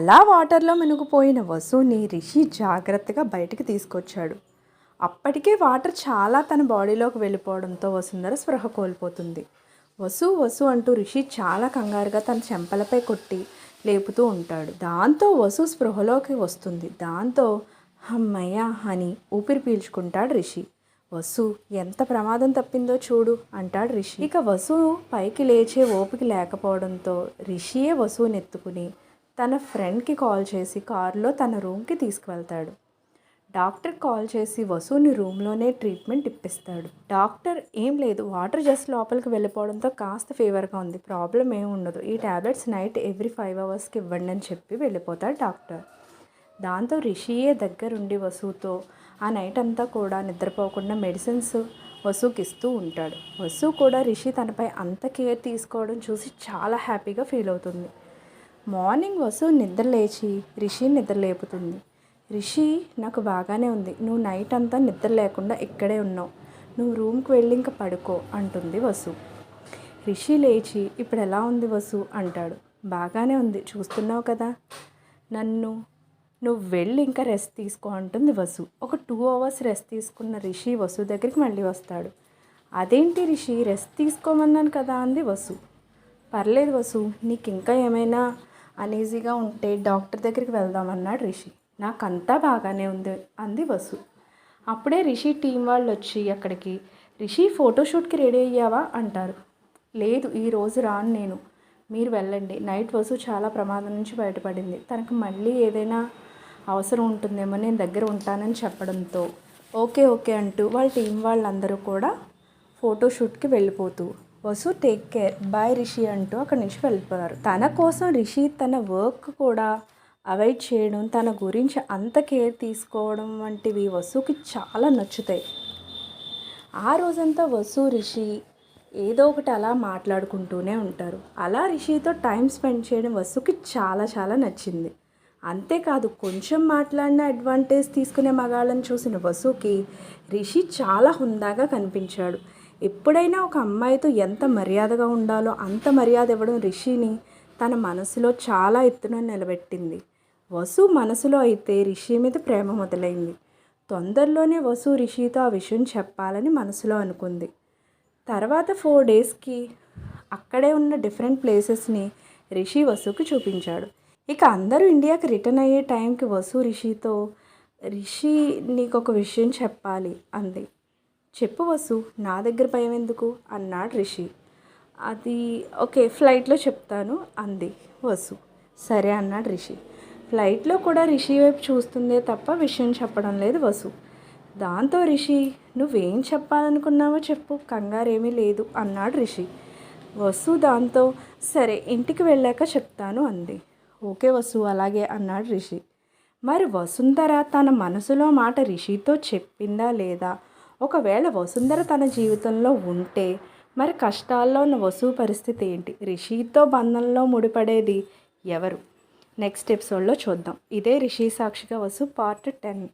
అలా వాటర్లో మునిగిపోయిన వసుని రిషి జాగ్రత్తగా బయటికి తీసుకొచ్చాడు. అప్పటికే వాటర్ చాలా తన బాడీలోకి వెళ్ళిపోవడంతో వసుంధర స్పృహ కోల్పోతుంది. వసు వసు అంటూ రిషి చాలా కంగారుగా తన చెంపలపై కొట్టి లేపుతూ ఉంటాడు. దాంతో వసు స్పృహలోకి వస్తుంది. దాంతో అమ్మయ్య అని ఊపిరి పీల్చుకుంటాడు రిషి. వసు ఎంత ప్రమాదం తప్పిందో చూడు అంటాడు రిషి. ఇక వసు పైకి లేచే ఓపిక లేకపోవడంతో రిషియే వసుని ఎత్తుకుని తన ఫ్రెండ్కి కాల్ చేసి కారులో తన రూమ్కి తీసుకువెళ్తాడు. డాక్టర్ కాల్ చేసి వసుని రూమ్లోనే ట్రీట్మెంట్ ఇప్పిస్తాడు. డాక్టర్ ఏం లేదు వాటర్ జస్ట్ లోపలికి వెళ్ళిపోవడంతో కాస్త ఫీవర్గా ఉంది ప్రాబ్లం ఏం ఉండదు. ఈ ట్యాబ్లెట్స్ నైట్ ఎవ్రీ ఫైవ్ అవర్స్కి ఇవ్వండి అని చెప్పి వెళ్ళిపోతాడు డాక్టర్. దాంతో రిషియే దగ్గరుండి వసుతో ఆ నైట్ అంతా కూడా నిద్రపోకుండా మెడిసిన్స్ వసుకి ఇస్తూ ఉంటాడు. వసు కూడా రిషి తనపై అంత కేర్ తీసుకోవడం చూసి చాలా హ్యాపీగా ఫీల్ అవుతుంది. మార్నింగ్ వసు నిద్ర లేచి రిషి నిద్ర లేపుతుంది. రిషి నాకు బాగానే ఉంది. నువ్వు నైట్ అంతా నిద్ర లేకుండా ఇక్కడే ఉన్నావు. నువ్వు రూమ్కి వెళ్ళి ఇంకా పడుకో అంటుంది వసు. రిషి లేచి ఇప్పుడు ఎలా ఉంది వసు? అంటాడు. బాగానే ఉంది. చూస్తున్నావు కదా. నన్ను నువ్వు వెళ్ళి ఇంకా రెస్ట్ తీసుకో అంటుంది వసు. ఒక టూ అవర్స్ రెస్ట్ తీసుకున్న రిషి వసు దగ్గరికి మళ్ళీ వస్తాడు. అదేంటి రిషి? రెస్ట్ తీసుకోమన్నాను కదా అంది వసు. పర్లేదు వసు. నీకు ఇంకా ఏమైనా అనీజీగా ఉంటే డాక్టర్ దగ్గరికి వెళ్దామన్నాడు రిషి. నాకంతా బాగానే ఉంది అంది వసు. అప్పుడే రిషి టీం వాళ్ళు వచ్చి అక్కడికి రిషి ఫోటోషూట్కి రెడీ అయ్యావా? అంటారు. లేదు ఈరోజు రాను నేను. మీరు వెళ్ళండి. నైట్ వసు చాలా ప్రమాదం నుంచి బయటపడింది. తనకు మళ్ళీ ఏదైనా అవసరం ఉంటుందేమో నేను దగ్గర ఉంటానని చెప్పడంతో ఓకే ఓకే అంటూ వాళ్ళ టీం వాళ్ళందరూ కూడా ఫోటోషూట్కి వెళ్ళిపోతూ Vasu take care bye Rishi అంటూ అక్కడి నుంచి వెళ్ళిపోయారు. తన కోసం రిషి తన వర్క్ కూడా అవాయిడ్ చేయడం తన గురించి అంత కేర్ తీసుకోవడం వంటివి వసుకి చాలా నచ్చుతాయి. ఆ రోజంతా వసు రిషి ఏదో ఒకటి అలా మాట్లాడుకుంటూనే ఉంటారు. అలా రిషితో టైం స్పెండ్ చేయడం వసుకి చాలా చాలా నచ్చింది. అంతేకాదు కొంచెం మాట్లాడిన అడ్వాంటేజ్ తీసుకునే మగాళ్ళని చూసిన వసుకి రిషి చాలా హుందాగా కనిపించాడు. ఎప్పుడైనా ఒక అమ్మాయితో ఎంత మర్యాదగా ఉండాలో అంత మర్యాద ఇవ్వడం రిషిని తన మనసులో చాలా ఎత్తున నిలబెట్టింది. వసు మనసులో అయితే రిషి మీద ప్రేమ మొదలైంది. తొందరలోనే వసు రిషితో ఆ విషయం చెప్పాలని మనసులో అనుకుంది. తర్వాత ఫోర్ డేస్కి అక్కడే ఉన్న డిఫరెంట్ ప్లేసెస్ని రిషి వసుకు చూపించాడు. ఇక అందరూ ఇండియాకి రిటర్న్ అయ్యే టైంకి వసు రిషితో రిషి నీకు ఒక విషయం చెప్పాలి అంది. చెప్పు వసు నా దగ్గర భయం ఎందుకు? అన్నాడు రిషి. అది ఓకే ఫ్లైట్లో చెప్తాను అంది వసు. సరే అన్నాడు రిషి. ఫ్లైట్లో కూడా రిషి వైపు చూస్తుందే తప్ప విషయం చెప్పడం లేదు వసు. దాంతో రిషి నువ్వేం చెప్పాలనుకున్నావో చెప్పు కంగారేమీ లేదు అన్నాడు రిషి. వసు దాంతో సరే ఇంటికి వెళ్ళాక చెప్తాను అంది. ఓకే వసు అలాగే అన్నాడు రిషి. మరి వసుంధర తన మనసులో మాట రిషితో చెప్పిందా లేదా? ఒకవేళ వసుంధర తన జీవితంలో ఉంటే మరి కష్టాల్లో ఉన్న వసు పరిస్థితి ఏంటి? రిషితో బంధంలో ముడిపడేది ఎవరు? నెక్స్ట్ ఎపిసోడ్లో చూద్దాం. ఇదే రిషి సాక్షిగా వసు పార్ట్ టెన్.